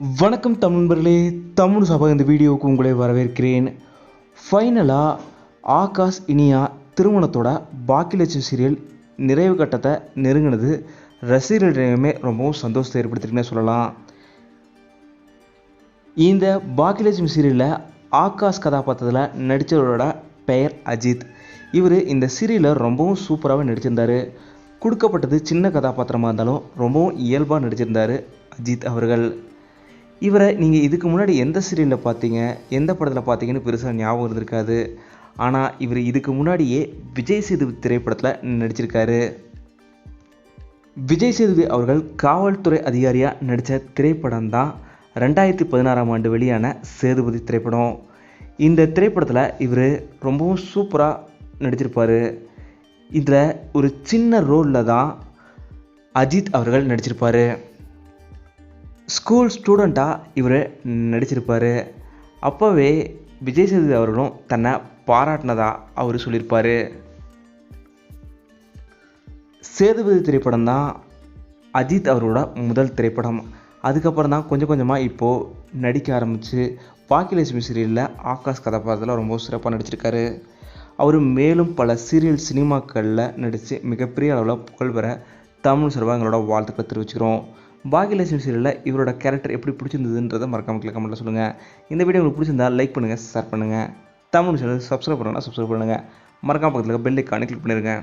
வணக்கம் தமிழ் நண்பர்களே தமிழ் சபா இந்த வீடியோவுக்கு உங்களை வரவேற்கிறேன். ஃபைனலாக ஆகாஷ் இனியா திருமணத்தோட பாக்கியலட்சுமி சீரியல் நிறைவு கட்டத்தை நெருங்கினது. ரசிகர்களிடமே ரொம்பவும் சந்தோஷத்தை ஏற்படுத்திருக்குன்னு சொல்லலாம். இந்த பாக்கியலட்சுமி சீரியலில் ஆகாஷ் கதாபாத்திரத்தில் நடித்தவரோட பெயர் அஜித். இவர் இந்த சீரியலில் ரொம்பவும் சூப்பராகவே நடிச்சிருந்தார். கொடுக்கப்பட்டது சின்ன கதாபாத்திரமாக இருந்தாலும் ரொம்பவும் இயல்பாக நடிச்சிருந்தார் அஜித் அவர்கள். இவரை நீங்கள் இதுக்கு முன்னாடி எந்த சீரியலில் பார்த்தீங்க? எந்த படத்தில் பார்த்தீங்கன்னு பெருசாக ஞாபகம் இருந்திருக்காது. ஆனால் இவர் இதுக்கு முன்னாடியே விஜய் சேதுபதி திரைப்படத்தில் நடிச்சிருக்காரு. விஜய் சேதுபதி அவர்கள் காவல்துறை அதிகாரியாக நடித்த திரைப்படம் தான் ரெண்டாயிரத்தி பதினாறாம் ஆண்டு வெளியான சேதுபதி திரைப்படம். இந்த திரைப்படத்தில் இவர் ரொம்பவும் சூப்பராக நடிச்சிருப்பார். இதில் ஒரு சின்ன ரோலில் தான் அஜித் அவர்கள் நடிச்சிருப்பார். ஸ்கூல் ஸ்டூடெண்ட்டாக இவர் நடிச்சிருப்பார். அப்போவே விஜய் சேதுபதி அவர்களும் தன்னை பாராட்டினதாக அவர் சொல்லியிருப்பார். சேதுபதி திரைப்படம் தான் அஜித் அவரோட முதல் திரைப்படம். அதுக்கப்புறம் தான் கொஞ்சம் கொஞ்சமாக இப்போது நடிக்க ஆரம்பித்து பாக்கியலட்சுமி சீரியலில் ஆகாஷ் கதாபாத்திரத்தில் ரொம்ப சிறப்பாக நடிச்சிருக்காரு. அவர் மேலும் பல சீரியல் சினிமாக்களில் நடித்து மிகப்பெரிய அளவில் புகழ் பெற தமிழ் சார்பாக வாழ்த்துக்களை தெரிவிச்சுக்கிறோம். பாகியலட்சுமி சீரியலில் இவரோட கேரக்டர் எப்படி பிடிச்சிருந்ததுன்றதை மறக்காம கீழே கமெண்ட்டில் சொல்லுங்கள் இந்த வீடியோ உங்களுக்கு பிடிச்சிருந்தா லைக் பண்ணுங்கள் ஷேர் பண்ணுங்கள் தமிழ் சேனல் சப்ஸ்கிரைப் பண்ணுங்கன்னா சப்ஸ்கிரைப் பண்ணுங்கள் மறக்காம பக்கத்தில் பெல் ஐக்கானே கிளிக் பண்ணிடுங்க